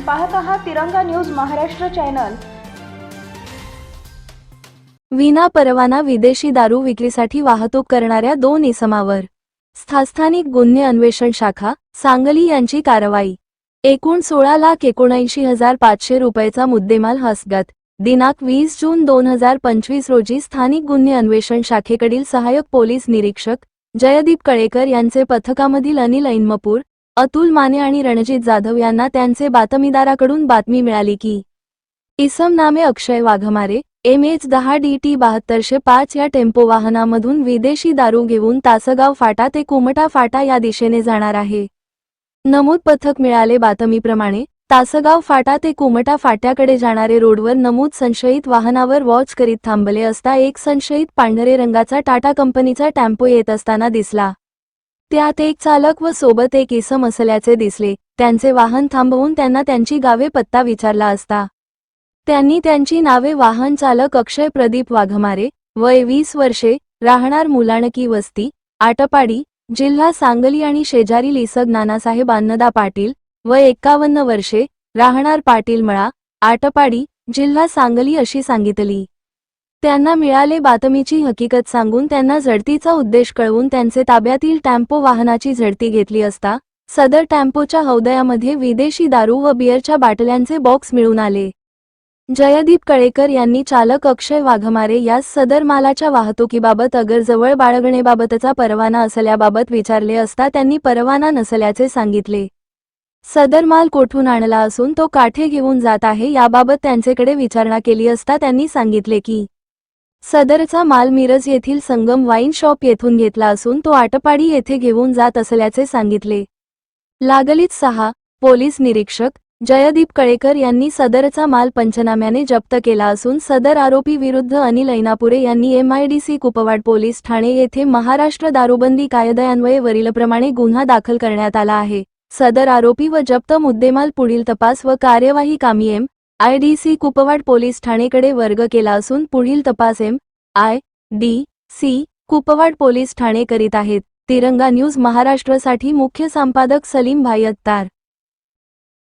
पाहत आहात तिरंगा न्यूज महाराष्ट्र चॅनल. विना परवाना विदेशी दारू विक्रीसाठी वाहतूक करणाऱ्या दोन इसमावर. स्थानिक गुन्हे अन्वेषण शाखा सांगली यांची कारवाई. एकूण सोळा लाख एकोणऐंशी हजार पाचशे रुपयाचा मुद्देमाल हसगत. दिनांक वीस जून दोन हजार पंचवीस रोजी स्थानिक गुन्हे अन्वेषण शाखेकडील सहाय्यक पोलीस निरीक्षक जयदीप कळेकर यांचे पथकामधील अनिल ऐनमपूर अतुल माने आणि रणजित जाधव यांना त्यांचे बातमीदाराकडून बातमी मिळाली की इसम नामे अक्षय वाघमारे एम एच दहा डी टी बहात्तरशे पाच या टेम्पो वाहनामधून विदेशी दारू घेऊन तासगाव फाटा ते कुमटा फाटा या दिशेने जाणार आहे. नमूद पथक मिळाले बातमीप्रमाणे तासगाव फाटा ते कुमटा फाट्याकडे जाणारे रोडवर नमूद संशयित वाहनावर वॉच करीत थांबले असता एक संशयित पांढरे रंगाचा टाटा कंपनीचा टेम्पो येत असताना दिसला. त्यात एक चालक व सोबत एक इसम असल्याचे दिसले. त्यांचे वाहन थांबवून त्यांना त्यांची गावे पत्ता विचारला असता. त्यांनी त्यांची नावे वाहन चालक अक्षय प्रदीप वाघमारे वय वीस वर्षे राहणार मुलाणकी वस्ती आटपाडी जिल्हा सांगली आणि शेजारी लिसग नानासाहेब अन्नदा पाटील वय एक्कावन्न वर्षे राहणार पाटील मळा आटपाडी जिल्हा सांगली अशी सांगितली. त्यांना मिळाले बातमीची हकीकत सांगून त्यांना झडतीचा उद्देश कळवून त्यांचे ताब्यातील टॅम्पो वाहनाची झडती घेतली असता सदर टॅम्पोच्या हौदयामध्ये विदेशी दारू व बियरच्या बाटल्यांचे बॉक्स मिळून आले. जयदीप कळेकर यांनी चालक अक्षय वाघमारे यास सदर मालाच्या वाहतुकीबाबत अगरजवळ बाळगणेबाबतचा परवाना असल्याबाबत विचारले असता त्यांनी परवाना नसल्याचे सांगितले. सदर माल कोठून आणला असून तो काठे घेऊन जात आहे याबाबत त्यांचेकडे विचारणा केली असता त्यांनी सांगितले की सदरचा माल मिरज येथील संगम वाईन शॉप येथून घेतला असून तो आटपाडी येथे घेऊन जात असल्याचे सांगितले. लागलीच सहा पोलीस निरीक्षक जयदीप कळेकर यांनी सदरचा माल पंचनाम्याने जप्त केला असून सदर आरोपी विरुद्ध अनिल ऐनापुरे यांनी एमआयडीसी कुपवाड पोलीस ठाणे येथे महाराष्ट्र दारूबंदी कायद्यान्वये वरीलप्रमाणे गुन्हा दाखल करण्यात आला आहे. सदर आरोपी व जप्त मुद्देमाल पुढील तपास व कार्यवाही कामी एम आयडीसी कुपवाड पोलीस ठाणेकडे वर्ग केला असून पुढील तपास M I D C Kupwad police Thane करीत आहेत. तिरंगा न्यूज महाराष्ट्रसाठी मुख्य संपादक सलीम भाई अत्तार